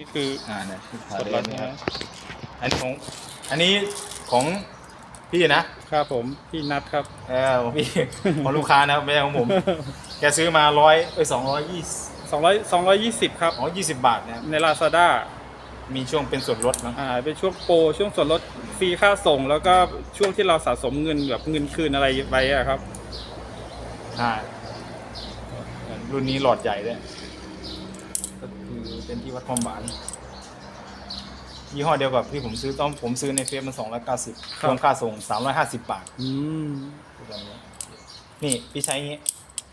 นี่คืออ่าเนี่ยกดล็อตนะฮะอันนี้ของอันนี้ของพี่นะครับผมพี่นัทครับเออของพี่ของลูกค้านะครับไม่ใช่ของผม แกซื้อมาร้อยเอ้ยสองร้อยยี่200 220ครับอ๋อยี่สิบบาทนะครับใน Lazada มีช่วงเป็นส่วนลดมั้งอ่าเป็นช่วงโปรช่วงส่วนลดฟรีค่าส่ง แล้วก็ช่วงที่เราสะสมเงินแบบเงินคืนอะไรไปอะครับใช่รุ่นนี้หลอดใหญ่ด้วยก็คือ เป็นที่วัดความหวานยี่ห้อเดียวกับที่ผมซื้อต้องผมซื้อในเฟซมันสองร้อยเก้าสิบครับรวมค่าส่งสามร้อยห้าสิบบาทอืมนี่พี่ใช้อย่างงี้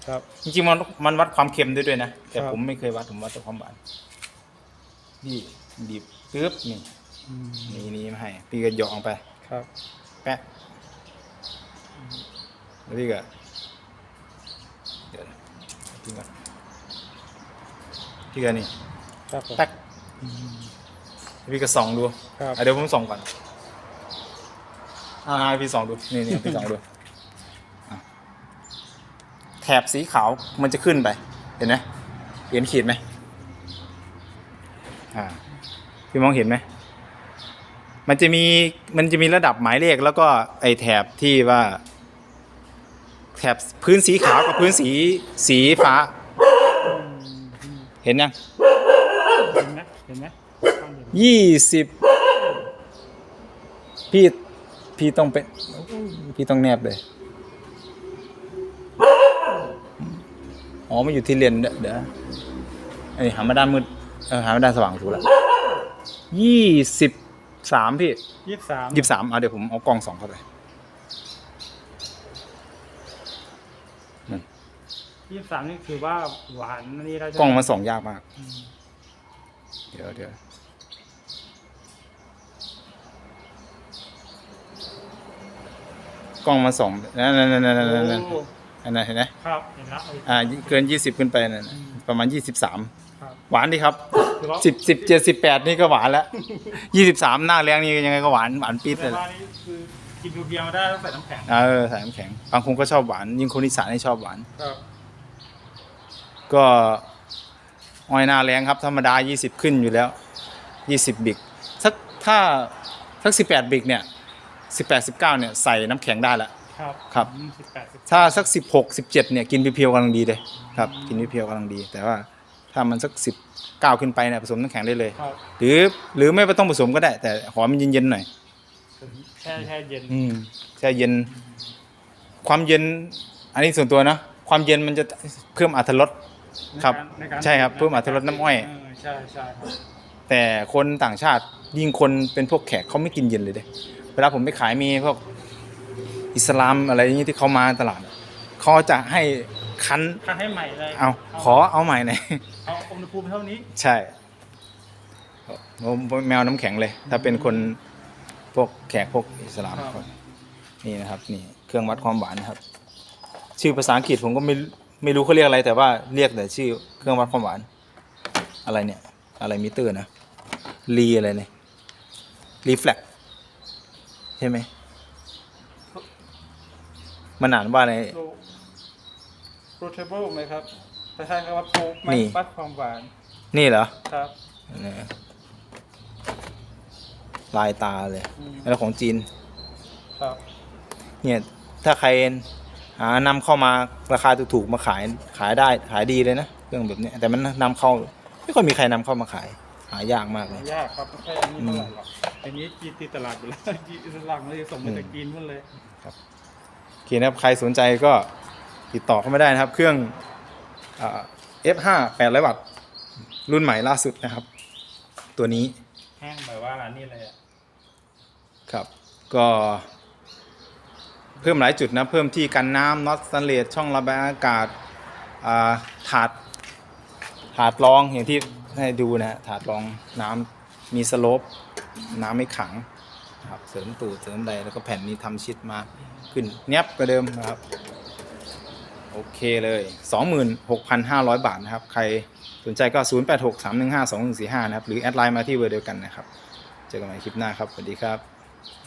ครับ จริงๆมันมันวัดความเค็มด้วยด้วยนะ แต่ครับผมไม่เคยวัดผมวัดแต่ความหวานนี่บีบปึ๊บนี่อืมนี่นี่มาให้พี่ก็หยอกลงไป ครับ แปะแล้วพี่ก็เดี๋ยวนะพี่ก็พี่ก็นี่ ครับผมแป๊กแล้วพี่ก็ส่องดูครับ อะเดี๋ยวผมส่องก่อนอ่าให้พี่ส่องดูนี่นี่พี่ส่องดูอะแถบสีขาวมันจะขึ้นไป เห็นไหมเห็นขีดไหมอ่าพี่มองเห็นไหมมันจะมีมันจะมีระดับหมายเลขแล้วก็ไอแถบที่ว่า แถบพื้นสีขาวกับพื้นสีสีฟ้า เห็นยังเห็ นไหมเห็นไหมต้องเห็นยี่สิบพี่พี่ต้องเป็นพี่ต้องแนบเลย อ๋อมันอยู่ที่เลนส์เดี๋ยวเดี๋ยวไอยหามาด้านมืดเออหามาด้านสว่างถูกแล้วยี่สิบสามพี่ยี่สิบสามยี่สิบสามเอาเดี๋ยวผมเอากล้องส่องเข้าไปยี่สิบสามนี่คือว่าหวานนี่เราจะกล้องมันส่องยากมาก เดี๋ยวเดี๋ยวกล้องมาส่องนั่นนั่นนั่นนั่นนั่นนั่นโอ้อันนั้นเห็นไหมครับเห็นแล้วอ่าเกินยี่สิบขึ้นไปนั่นน่ะประมาณยี่สิบสามครับหวานดีครับถือว่าสิบสิบเจ็ดสิบแปดนี่ก็หวานแล้วยี่สิบสามหน้าแรงนี่ยังไงก็หวานหวานปี๊ดเลแต่ยแหละว่านี่คือกินเพียวๆได้ต้องใส่น้ำแข็งเออใส่น้ำแข็งบางคนก็ชอบหวาน ยิ่งคนอีสานให้ชอบหวานครับก็ ออยหนาแรงครับธรรมดา 20 ขึ้นอยู่แล้ว 20 บิกสักถ้าสัก 18 บิกเนี่ย 18 19 เนี่ยใส่น้ำแข็งได้แล้วครับครับสิบแปดสิบถ้าสัก 16 17 เนี่ยกินเพียวๆกำลังดีเลยครับกินเพียวๆกำลังดี แต่ว่าถ้ามันสัก 19 ขึ้นไปเนี่ยผสมน้ำแข็งได้เลย ครับหรือหรือไม่ต้องผสมก็ได้ แต่ขอมันเย็นๆหน่อย แช่แช่เย็นอืมแช่เย็น ความเย็น อันนี้ส่วนตัวนะ ความเย็นมันจะเพิ่มอรรถรส ครับในการใช่ครับเพิ่มอรรถรสน้ำอ้อย เใช่ใช่ครับแต่คนต่างชาติยิ่งคนเป็นพวกแขกเขาไม่กินเย็นเลยเด้เวลาผมไปขายมีพวกอิสลามอะไรอย่างนี้ที่เขามาตลาดอะเขาจะให้คั้นคั้นให้ใหม่เลยเอาขอเอาใหม่หน่อย เอาอุณหภูมิเท่านี้ใช่ผมแมวน้ำแข็งเลย ถ้าเป็นคนพวกแขกพวกอิสลามครับนี่นะครับ นี่เครื่องวัดความหวานนะครับ ชื่อภาษาอังกฤษผมก็ไม่ ไม่รู้เขาเรียกอะไรแต่ว่าเรียกแต่ชื่อเครื่องวัดความหวาน อะไรเนี่ย อะไรมิเตอร์นะรีอะไรเนี่ยรีแฟลกใช่ไหมมันอ่านว่าอะไรโปรเทเบิลไหมครับแต่ใช้คำว่าโปรไม่นี่ ปัดความหวานนี่เหรอครับเนี่ยลายตาเลยอืมแล้วของจีน ครับเนี่ยถ้าใคร หานำเข้ามาราคาถูกๆมาขายขายได้ขายดีเลยนะเครื่องแบบเนี้ยแต่มันนำเข้าไม่ค่อยมีใครนำเข้ามาขาย หายากมากเลยยากครับไม่ใช่อันนี้เท่าไหร่หรอกอันนี้จีนตีตลาดอยู่แล้วจีนตลาดเลยส่งมาจากจีนหมดเลยโอเคนะครับใครสนใจก็ติดต่อเข้ามาได้นะครับ เครื่องอ่า F5 800วัตต์รุ่นใหม่ล่าสุดนะครับ ตัวนี้แห้งแบบว่านี่เลยอะครับ ก็ เพิ่มหลายจุดนะ เพิ่มที่กันน้ำน็อตสแตนเลสช่องระบายอากาศาถาดถาดรองอย่างที่ให้ดูนะฮะถาดรองน้ำมีสโลปน้ำไม่ขังครับเสริมตูดเสริมใดแล้วก็แผ่นนี้ทำชิดมาขึ้นเนี้ยบกว่าเดิมนะครับโอเคเลย 26,500 บาทนะครับ ใครสนใจก็ 0863152145 นะครับ หรือแอดไลน์มาที่เบอร์เดียวกันนะครับ เจอกันใหม่คลิปหน้าครับ สวัสดีครับ